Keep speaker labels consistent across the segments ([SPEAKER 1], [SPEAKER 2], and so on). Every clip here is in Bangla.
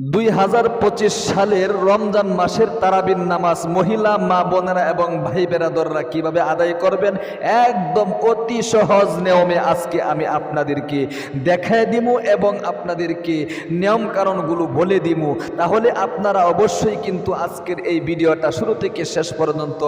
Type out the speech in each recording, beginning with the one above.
[SPEAKER 1] দুই হাজার পঁচিশ সালের রমজান মাসের তারাবিন নামাজ মহিলা, মা বোনেরা এবং ভাই বেরাদররা কীভাবে আদায় করবেন? একদম অতি সহজ নিয়মে আজকে আমি আপনাদেরকে দেখায় দিব এবং আপনাদেরকে নিয়ম কারণগুলো বলে দিব তাহলে আপনারা অবশ্যই কিন্তু আজকের এই ভিডিওটা শুরু থেকে শেষ পর্যন্ত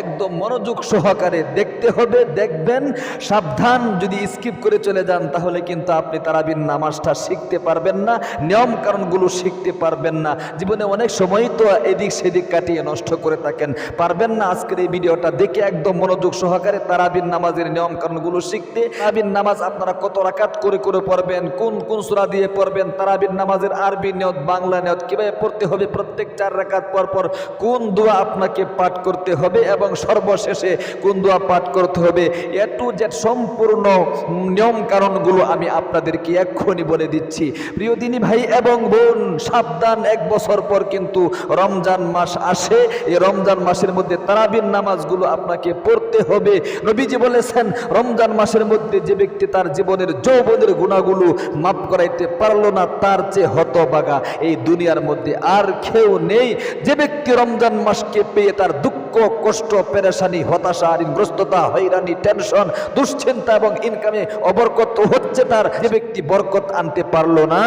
[SPEAKER 1] একদম মনোযোগ সহকারে দেখতে হবে, দেখবেন। সাবধান, যদি স্কিপ করে চলে যান, তাহলে কিন্তু আপনি তারাবিন নামাজটা শিখতে পারবেন না। নিয়ম কারণগুলো শিখতে পারবেন না। জীবনে অনেক সময় তো এদিক সেদিক কাটিয়ে নষ্ট করে থাকেন। পারবেন না আজকের এই ভিডিওটা দেখে একদম মনোযোগ সহকারে তারাবিন নামাজের নিয়ম কারণগুলো শিখতে। তারাবিন নামাজ আপনারা কত রাকাত করে করে পড়বেন, কোন কোন সূরা দিয়ে পড়বেন তারাবিন নামাজের আরবি নিয়ত, বাংলা নিয়ত কীভাবে পড়তে হবে প্রত্যেক চার রাকাত পর পর কোন দোয়া আপনাকে পাঠ করতে হবে এবং সর্বশেষে কোন দোয়া পাঠ করতে হবে। এ টু জেড সম্পূর্ণ নিয়ম কারণগুলো আমি আপনাদেরকে এক্ষুনি বলে দিচ্ছি। প্রিয় দিনী ভাই এবং বোন সাবধান, এক বছর পর কিন্তু রমজান মাস আসে। এই রমজান মাসের মধ্যে তারাবিন নামাজগুলো আপনাকে পড়তে হবে। নবীজি বলেছেন, রমজান মাসের মধ্যে যে ব্যক্তি তার জীবনের যৌবনের গুণাগুলো মাফ করাইতে পারল না, তার চেয়ে হতবাগা। এই দুনিয়ার মধ্যে আর কেউ নেই। যে ব্যক্তি রমজান মাসকে পেয়ে তার দুঃখ কষ্ট, পেরেশানি, হতাশা, ঋণগ্রস্ততা, হয়রানি, টেনশন, দুশ্চিন্তা এবং ইনকামে অবরকত হচ্ছে তার যে ব্যক্তি বরকত আনতে পারল না,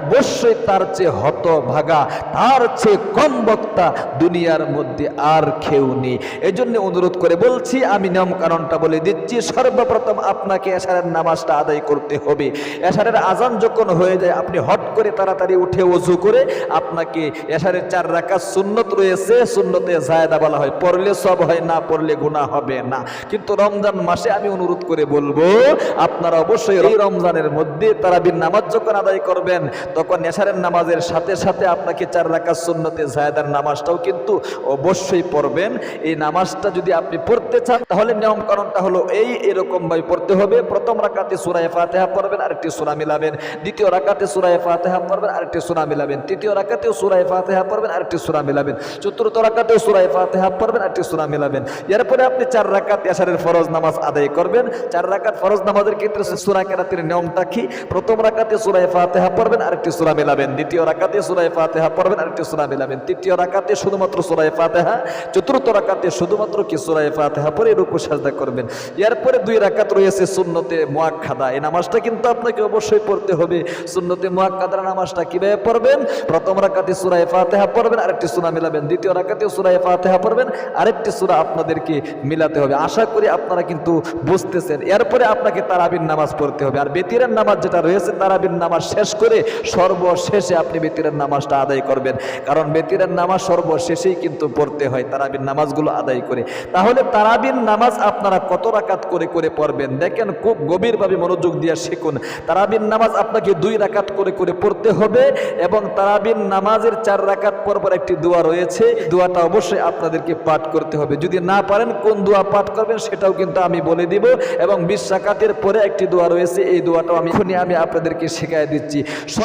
[SPEAKER 1] অবশ্যই তার চেয়ে হতভাগা, তার চেয়ে কম বক্তা দুনিয়ার মধ্যে আর কেউ নেই। এই জন্য অনুরোধ করে বলছি, আমি নিয়ম কারণটা বলে দিচ্ছি, সর্বপ্রথম আপনাকে এশারের নামাজটা আদায় করতে হবে। এশারের আজান যখন হয়ে যায়, আপনি হট করে তাড়াতাড়ি উঠে অজু করে আপনাকে এশারের চার রাখা সুন্নত রয়েছে, সুন্নতে জায়দা বলা হয়। পড়লে সব হয়, না পড়লে গুণা হবে না। কিন্তু রমজান মাসে আমি অনুরোধ করে বলব, আপনারা অবশ্যই এই রমজানের মধ্যে তারাবির নামাজ যখন আদায় করবেন, তখন এশারের নামাজের সাথে সাথে আপনাকে চার রাখা সুন্নতে জায়দার নামাজটাও কিন্তু অবশ্যই পড়বেন। এই নামাজটা যদি আপনি পড়তে চান, তাহলে নিয়ম কারণটা হলো এই, এরকম ভাবে পড়তে হবে। প্রথম রাকাতে সুরায় ফাতেহা পড়বেন, আরেকটি সুরা মিলাবেন। দ্বিতীয় রাকাতে সুরায় ফাতেহা পড়বেন, আরেকটি সুরা মিলাবেন। তৃতীয় রাকাতেও সুরায় ফাতেহা পড়বেন, আরেকটি সুরা মিলাবেন। চতুর্থ রাকাতেও সুরায় ফাতেহা পড়বেন আরেকটি সুরা মিলাবেন। এরপরে আপনি চার রাকাত এশারের ফরজ নামাজ আদায় করবেন। চার রাকাত ফরজ নামাজের ক্ষেত্রে সুরা কেরাতের নিয়মটা কি? প্রথম রাকাতে সুরায় ফাতেহা পড়বেন, আরেকটি সুরা মিলাবেন। দ্বিতীয় রাকাতে সুরায় ফাতেহা পড়বেন, আরেকটি সুরা মিলাবেন। তৃতীয় রাকাতে শুধুমাত্র সুরায় ফাতেহা, চতুর্থ রাকাতে শুধুমাত্র কি সুরায় ফাতেহা পরে রূপু সাজদা করবেন। এরপরে দুই রাকাত রয়েছে সুন্নতে মুয়াক্কাদা। এই নামাজটা কিন্তু আপনাকে অবশ্যই পড়তে হবে। সুন্নতে মুয়াক্কাদার নামাজটা কীভাবে পড়বেন? প্রথম রাকাতে সুরায় ফাতেহা পড়বেন, আরেকটি সূরা মিলাবেন। দ্বিতীয় রাকাতে সুরায় ফাতেহা পড়বেন আরেকটি সূরা আপনাদেরকে মিলাতে হবে। আশা করি আপনারা কিন্তু বুঝতেছেন। এরপরে আপনাকে তারাবিন নামাজ পড়তে হবে। আর বেতিরের নামাজ যেটা রয়েছে তারাবিন নামাজ শেষ করে সর্বশেষে আপনি বেতিরের নামাজটা আদায় করবেন। কারণ বেতিরের নামাজ সর্বশেষেই কিন্তু পড়তে হয় তারাবিন নামাজগুলো আদায় করে। তাহলে তারাবিন নামাজ আপনারা কত রাকাত করে করে পড়বেন? দেখেন খুব গভীরভাবে মনোযোগ দিয়ে শিখুন। তারাবিন নামাজ আপনাকে দুই রাকাত করে করে পড়তে হবে এবং তারাবিন নামাজের চার রাকাত পর পর একটি দোয়া রয়েছে। দোয়াটা অবশ্যই আপনাদেরকে পাঠ করতে হবে। যদি না পারেন, কোন দোয়া পাঠ করবেন সেটাও কিন্তু আমি বলে দিব। এবং বিশ রাকাতের পরে একটি দোয়া রয়েছে, এই দোয়াটাও আমি এখনই আমি আপনাদেরকে শেখাই দিচ্ছি।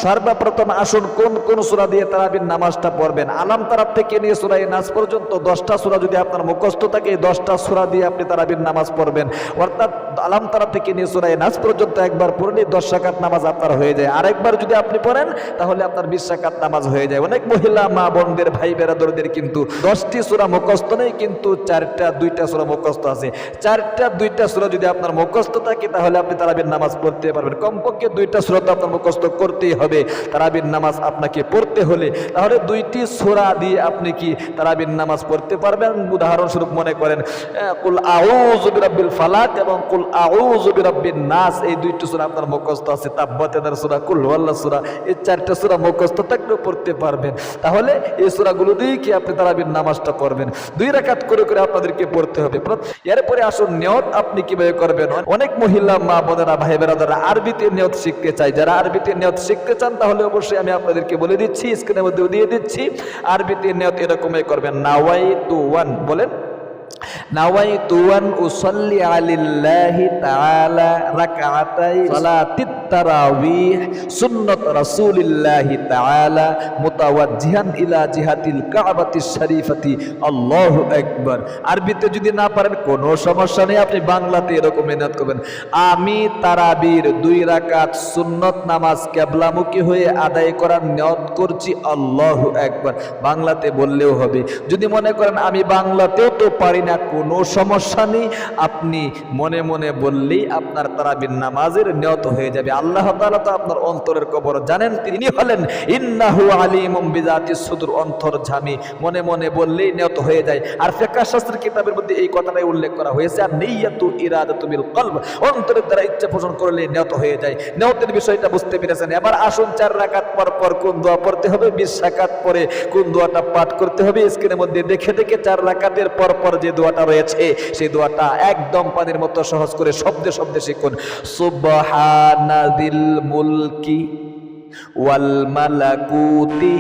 [SPEAKER 1] সর্বপ্রথম আসুন, কোন কোন সুরা দিয়ে তারাবিন নামাজটা পড়বেন? আলাম তারাব থেকে নিয়ে সুরাই নাচ পর্যন্ত দশটা সুরা যদি আপনার মুখস্থ থাকে, এই দশটা সুরা দিয়ে আপনি তারাবিন নামাজ পড়বেন। অর্থাৎ আলাম তারা থেকে নিয়ে সুরাই নাচ পর্যন্ত একবার পড়লে দশ রাকাত নামাজ আপনার হয়ে যায়। আরেকবার যদি আপনি পড়েন, তাহলে আপনার বিশ রাকাত নামাজ হয়ে যায়। অনেক মহিলা মা বোনদের ভাই বেরাদরদের কিন্তু দশটি সুরা মুখস্থ নেই, কিন্তু চারটা, দুইটা সুরা মুখস্থ আছে। চারটা, দুইটা সুরা যদি আপনার মুখস্থ থাকে, তাহলে আপনি তারাবির নামাজ পড়তে পারবেন। কমপক্ষে দুইটা সুরা তো আপনার মুখস্থ করতেই হবে। তারাবির নামাজ আপনাকে পড়তে হলে, তাহলে দুইটি সুরা দিয়ে আপনি কি তারাবির নামাজ পড়তে পারবেন? উদাহরণস্বরূপ মনে করেন কুল আউযু বিরাব্বিল ফালাক এবং কুল আউযু বিরাব্বিন নাস, এই দুইটি সূরা আপনার মুখস্থ আছে। তাব্বাতেদার সূরা, কুল ওয়াল্লাহ সূরা, এই চারটা সূরা মুখস্থ থাকলেও পড়তে পারবেন। তাহলে এই সূরাগুলো দিয়ে কি আপনি তারাবির নামাজটা করবেন দুই রাকাত করে করে আপনাদেরকে পড়তে হবে। এরপরে আসুন, নিয়ত আপনি কীভাবে করবেন? অনেক মহিলা মা বোনেরা, ভাই বেরাদারা আরবিতে নিয়ত শিখতে চাই যারা আরবিতে নিয়ত শিখতে চান, তাহলে অবশ্যই আমি আপনাদেরকে বলে দিচ্ছি, স্ক্রিনের মধ্যে দিয়ে দিচ্ছি। আরবিতে নিয়ত এরকমই করবেন নাওয়াই টু ওয়ান বলেন। আরবিতে যদি না পারেন, কোনো সমস্যা নেই, আপনি বাংলাতে এরকম মেহনত করবেন। আমি তারাবির দুই রাকাত সুন্নত নামাজ কেবলামুখী হয়ে আদায় করার নিয়ত করছি। আল্লাহু একবার বাংলাতে বললেও হবে। যদি মনে করেন, আমি বাংলাতেও তো পারি না, কোনো সমস্যা নেই। আপনি মনে মনে বললেই আপনার তারাবির নামাজের নিয়ত হয়ে যাবে। আল্লাহ তাআলা তো আপনার অন্তরের কবর জানেন, তিনি হলেন ইন্নাহু আলিমুম বিজাতি সুদূর অন্তর ঝামি। মনে মনে বললেই নিয়ত হয়ে যায়। আর ফিকহ শাস্ত্রের কিতাবের মধ্যে এই কথাটাই উল্লেখ করা হয়েছে, আর নিয়াতু ইরাদাতু বিল কলব। অন্তরের দ্বারা ইচ্ছা পোষণ করলে নিয়ত হয়ে যায়। নিয়তের বিষয়টা বুঝতে পেরেছেন। এবার আসুন চার রাকাত পর পর কোন দোয়া পড়তে হবে? বিশ রাকাত পরে কোন দোয়াটা পাঠ করতে হবে? স্ক্রিনের মধ্যে দেখে দেখে চার রাকাতের পর পর যে দোয়াটা রয়েছে, সেই দোয়াটা একদম পানির মতো সহজ করে শব্দে শব্দে শিখুন। সুবহানাদিল মুলকি ওয়াল মালাকুতি,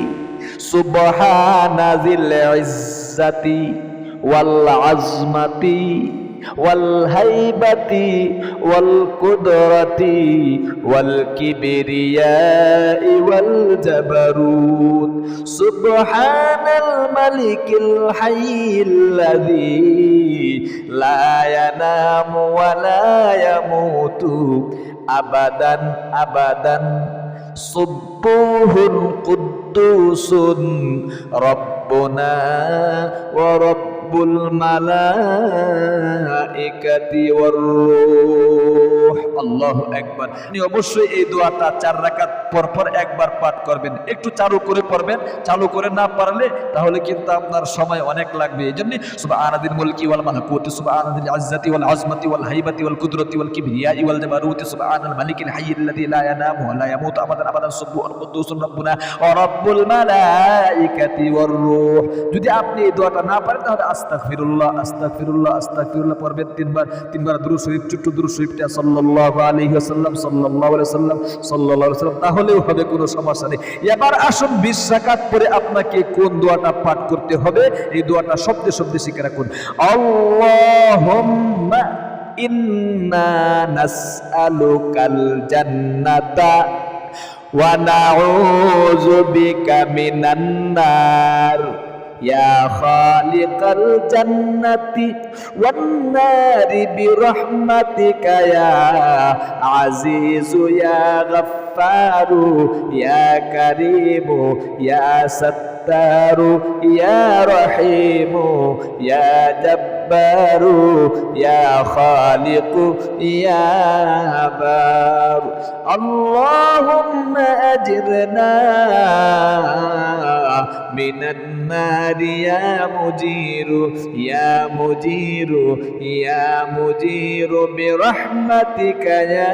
[SPEAKER 1] সুবহানাদিল ইজ্জাতি ওয়াল আজমাতি। والهيبة والقدرة والكبرياء والجبروت سبحان الملك الحي الذي لا ينام ولا يموت أبدا أبدا سبوح قدوس ربنا ورب রব্বুল মালাইকাতি ওয়ার রূহ। আল্লাহ একবার আপনি অবশ্যই এই দোয়াটা চার রাকাত পরপর একবার পাঠ করবেন। একটু চালু করে পড়বেন। চালু করে না পারলে তাহলে কিন্তু আপনার সময় অনেক লাগবে। এই জন্য আনাদিন মুলকি ওয়াল মালাকুতি সুবাহ আনাদিল আজ্জাতি ওয়াল আজমাতি ওয়াল হাইবাতি ওয়াল কুদরতি ওয়াল কিবরিয়া ওয়াল জাবারুতি সুবাহ আনাল মালিকিল হাইয়িল্লাযী লা ইয়ানামু ওয়া লা ইয়ামুতু আবাদান আবাদান সুবহুন কুদ্দুসুন রব্বুনা ওয়া রব্বুল মালাইকাতি ওয়ার রূহ। যদি আপনি এই দোয়াটা না পারেন তাহলে আস্তাগফিরুল্লাহ আস্তাগফিরুল্লাহ আস্তাগফিরুল্লাহ পড়বেন তিনবার। তিনবার দুরূদ শরীফ, ছোট্ট দুরূদ শরীফটা সাল্লাল্লাহু আলাইহি ওয়াসাল্লাম, সাল্লাল্লাহু আলাইহি ওয়াসাল্লাম, সাল্লাল্লাহু আলাইহি ওয়াসাল্লাম, তাহলেও হবে কোনো সমস্যা নেই। এবার আসুন বিশ রাকাত পরে আপনাকে কোন দোয়াটা পাঠ করতে হবে? এই দোয়াটা শব্দে শব্দে শিখে রাখুন। আল্লাহুম্মা ইন্না নাসআলুকাল জান্নাতা ওয়া নাউযু বিকা মিনান নার। يا خالق الجنة والنار برحمتك يا عزيز يا غفار يا كريم يا ستار يا رحيم يا جبار يا خالق يا بار. اللهم أجرنا من النار يا مجير يا مجير يا مجير برحمتك يا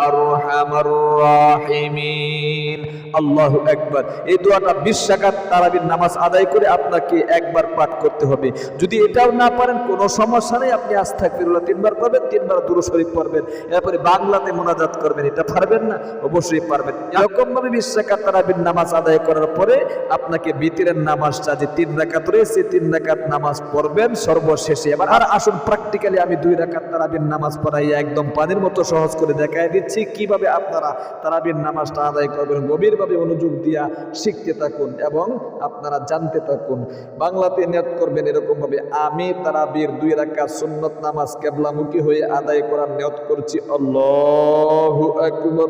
[SPEAKER 1] أرحم الراحمين আল্লাহু একবার এই দোয়াটা বিশ রাকাত তারাবির নামাজ আদায় করে আপনাকে একবার পাঠ করতে হবে যদি এটাও না পারেন কোনো সমস্যা নেই আপনি আস্তাগফিরুল্লাহ তিনবার পড়বেন তিনবার দুরূদ শরীফ পড়বেন এরপরে বাংলাতে মোনাজাত করবেন এটা পারবেন না অবশ্যই পারবেন এরকম ভাবে বিশ রাকাত তারাবির নামাজ আদায় করার পরে আপনাকে বিতিরের নামাজটা যে তিন রাকাত রয়েছে, তিন রাকাত নামাজ পড়বেন সর্বশেষে। এবার আর আসুন প্র্যাকটিক্যালি আমি দুই রাকাত তারাবির নামাজ পড়াই, একদম পানির মতো সহজ করে দেখাই দিচ্ছি কীভাবে আপনারা তারাবির নামাজটা আদায় করবেন, গভীরভাবে মনোযোগ দিয়া শিখতে থাকুন এবং আপনারা জানতে থাকুন। বাংলাতে নিয়ত করবেন এরকম ভাবে আমি তারাবির দুই রাকাত সুন্নত নামাজ কেবলামুখী হয়ে আদায় করার নিয়ত করছি, আল্লাহু আকবার।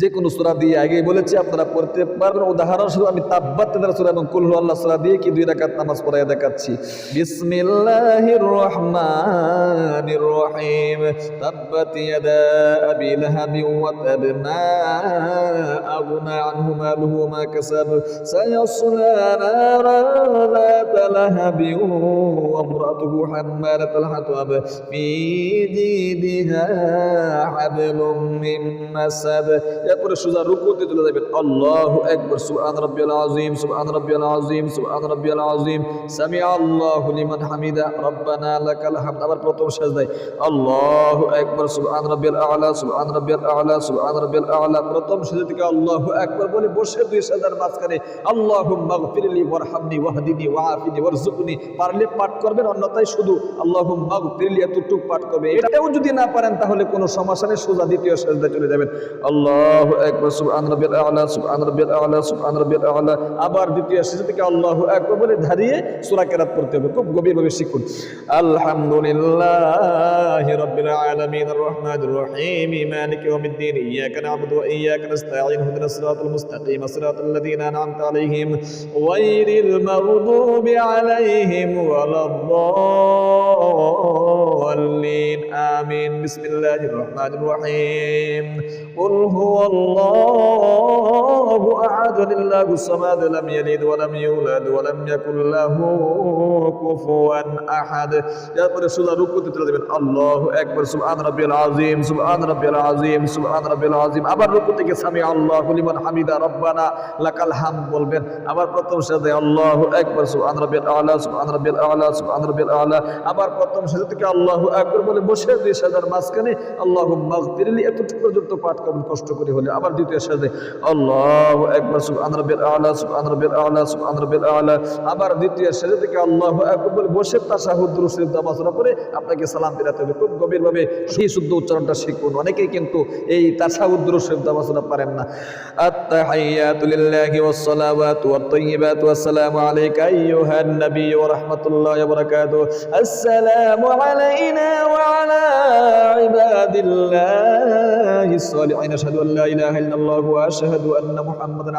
[SPEAKER 1] যে কোনো সুরা দিয়ে আগে বলেছি আপনারা পড়তে পারবেন উদাহরণস্বরূপ আমি তাব্বাত তাদের সুরা এবং কুল্লু আল্লাহ সুরা দিয়ে কি দুই রাকাত নামাজ পড়ায় দেখাচ্ছি বিসমিল্লাহির রহমানির রহিম তাব্বাত ইয়াদা আবি লাহাবি ওয়া তাব মা আগনা আনহু মালুহু মা কাসাব সায়াসলা নারান ذات لهب وامرأته حمالة الحطب في جيدها حبل من مسد এরপরে সোজা রুকুতে চলে যাবেন। আল্লাহু আকবার, সুবহান রাব্বিয়াল আযীম, সুবহান রাব্বিয়াল আযীম, সুবহান রাব্বিয়াল আযীম। সামি আল্লাহু লিমান হামিদা, রব্বানা লাকাল হামদ। আবার প্রথম সাজদায়, আল্লাহু আকবার, সুবহান রাব্বিয়াল আ'লা, সুবহান রাব্বিয়াল আ'লা, সুবহান রাব্বিয়াল আ'লা। প্রথম সাজদা থেকে আল্লাহু আকবার বলে বসে দুই সাজদার মাঝখানে, আল্লাহুম্মা ওয়ারহামনি ওয়াহদিনি ওয়াআফিনি ওয়ারযুকনি। পারলে পাঠ করবেন, অন্যথায় শুধু আল্লাহুম্মা গফিরলি এতটুক পাঠ করবে। এটাও যদি না পারেন, তাহলে কোনো সমস্যা নেই, সোজা দ্বিতীয় সাজদায় চলে যাবেন। আল্লাহু আকবার, সুবহান রাব্বিয়াল আ'লা, সুবহান রাব্বিয়াল আ'লা, সুবহান রাব্বিয়াল আ'লা। আবার দ্বিতীয় সাজদা থেকে আল্লাহু আকবার বলে দাঁড়িয়ে সূরা কেরাত পড়তে হবে, খুব গভীরভাবে শিখুন। আলহামদুলিল্লাহি রাব্বিল আলামিন আর রহমানির রহিম, মালিকি ইয়াউমিদ্দিন, ইয়াকা না'বুদু ওয়া ইয়াকা নাস্তাঈন ইহদিনাস সিরাতাল মুস্তাকিম, সিরাতাল লাযীনা আন'আমতা আলাইহিম গায়রিল মাগদুবি আলাইহিম المضلين آمين بسم الله الرحمن الرحيم قل هو الله أحد الله الصمد لم يلد ولم يولد ولم يكن له كفوا أحد এরপরে সুরা রুকুতে চলে যাবেন আল্লাহু আকবার সুবহান রাব্বিয়াল আযীম সুবহান রাব্বিয়াল আযীম সুবহান রাব্বিয়াল আযীম আবার রুকু থেকে সামি আল্লাহু লিমান হামিদা রব্বানা লাকাল হামদ বলবেন আবার প্রথম সাজদায় আল্লাহু আকবার সুবহান রাব্বিয়াল আ'লা সুবহান রাব্বিয়াল আ'লা সুবহান রাব্বিয়াল আ'লা আবার প্রথম সাজদা থেকে আল্লাহু আকবার বলে বসে দুই সাজদার মাঝখানে আল্লাহুম্মা গফিরলি এতটুকু পর্যন্ত পাঠ করবেন কষ্ট করে হলে আবার দ্বিতীয় সাজদায় আল্লাহু আকবার একবার সুবহান রাব্বিল আলা, সুবহান রাব্বিল আলা, সুবহান রাব্বিল আলা। আবার দ্বিতীয় সেজদা থেকে আল্লাহু আকবার বসে তাশাহুদ রুসুল নামাজ পড়ে আপনাকে সালাম ফেরাতে হবে। খুব গভীরভাবে সেই শুদ্ধ উচ্চারণটা শিখুন। অনেকেই কিন্তু এই তাশাহুদ রুসুল নামাজ পারেন না। আত্তাহিয়াতু লিল্লাহি ওয়াস সালাওয়াতু ওয়াত তাইয়্যিবাতু আসসালামু আলাইকা আইয়ুহান নবী ওয়া রাহমাতুল্লাহি ওয়া বারাকাতুহু আসসালামু আলাইনা ওয়া আলা ইবাদিল্লাহিস সালিহিন আশহাদু আল্লা ইলাহা ইল্লাল্লাহু ওয়া আশহাদু আন্না মুহাম্মাদান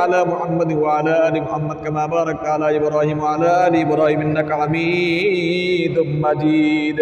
[SPEAKER 1] على محمد وعلى آل محمد كما باركت على إبراهيم وعلى آل إبراهيم إنك حميد مجيد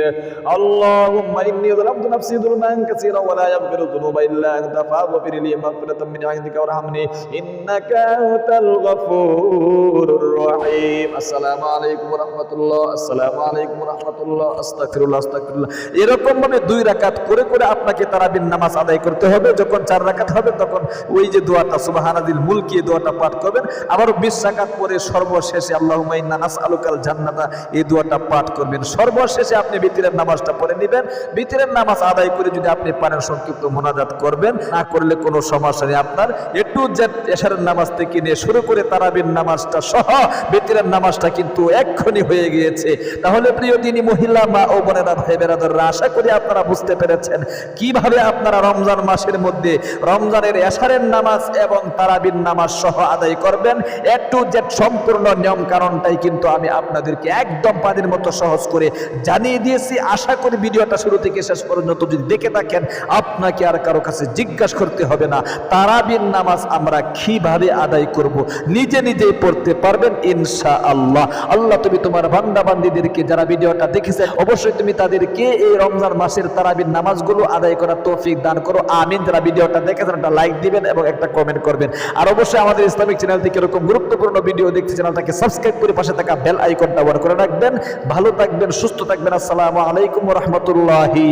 [SPEAKER 1] اللهم إني ظلمت نفسي ظلما كثيرا ولا يغفر الذنوب إلا أنت فاغفر لي مغفرة من عندك وارحمني إنك أنت الغفور الرحيم السلام عليكم ورحمة الله السلام عليكم ورحمة الله أستغفر الله أستغفر الله এরকম ভাবে দুই রাকাত করে করে আপনাকে তারাবির নামাজ আদায় করতে হবে যখন চার রাকাত হবে তখন ওই যে দোয়াটা সুবহানাদিল মুলকি এই দোয়াটা পাঠ করবেন। আবার বিশ রাকাত পরে সর্বশেষে আল্লাহুম্মা ইন্না নাসআলুকাল জান্নাতা, এই দোয়াটা পাঠ করবেন। সর্বশেষে আপনি বিতিরের নামাজটা পড়ে নেবেন। বিতিরের নামাজ আদায় করে যদি আপনি পারেন, সংক্ষিপ্ত মোনাজাত করবেন। না করলে কোনো সমস্যা নেই আপনার। একটু জেড এশারের নামাজ থেকে নিয়ে শুরু করে তারাবির নামাজটা সহ বিতিরের নামাজটা কিন্তু এক্ষুনি হয়ে গিয়েছে। তাহলে প্রিয় তিনি মহিলা, মা ও বোনেরা, ভাই বেরাদররা, আশা করি আপনারা বুঝতে পেরেছেন কীভাবে আপনারা রমজান মাসের মধ্যে রমজানের এশারের নামাজ এবং তারাবির নামাজ সহ আদায় করবেন। একটু জেড সম্পূর্ণ নিয়ম কারণটাই কিন্তু আমি আপনাদেরকে একদম পানির মতো সহজ করে জানিয়ে দিয়েছি। আশা করি ভিডিওটা শুরু থেকে শেষ পর্যন্ত যদি দেখে থাকেন, আপনাকে আর কারও কাছে জিজ্ঞাসা করতে হবে না। তারাবির নামাজ আমরা কীভাবে আদায় করব, নিজে নিজেই পড়তে পারবেন ইনশা আল্লাহ আল্লাহ তুমি তোমার বান্দা বান্দিদেরকে যারা ভিডিওটা দেখেছে, অবশ্যই তুমি তাদেরকে এই রমজান মাসের তারাবির নামাজগুলো আদায় করার তৌফিক দান করো। আমিন। যারা ভিডিওটা দেখেছেন, একটা লাইক দিবেন এবং একটা কমেন্ট করবেন। আর অবশ্যই আমাদের ইসলামিক চ্যানেল থেকে এরকম গুরুত্বপূর্ণ ভিডিও দেখতে চ্যানেলটাকে সাবস্ক্রাইব করে পাশে থাকা বেল আইকন ব্যবহার করে রাখবেন। ভালো থাকবেন, সুস্থ থাকবেন। আসসালামু আলাইকুম রহমতুল্লাহি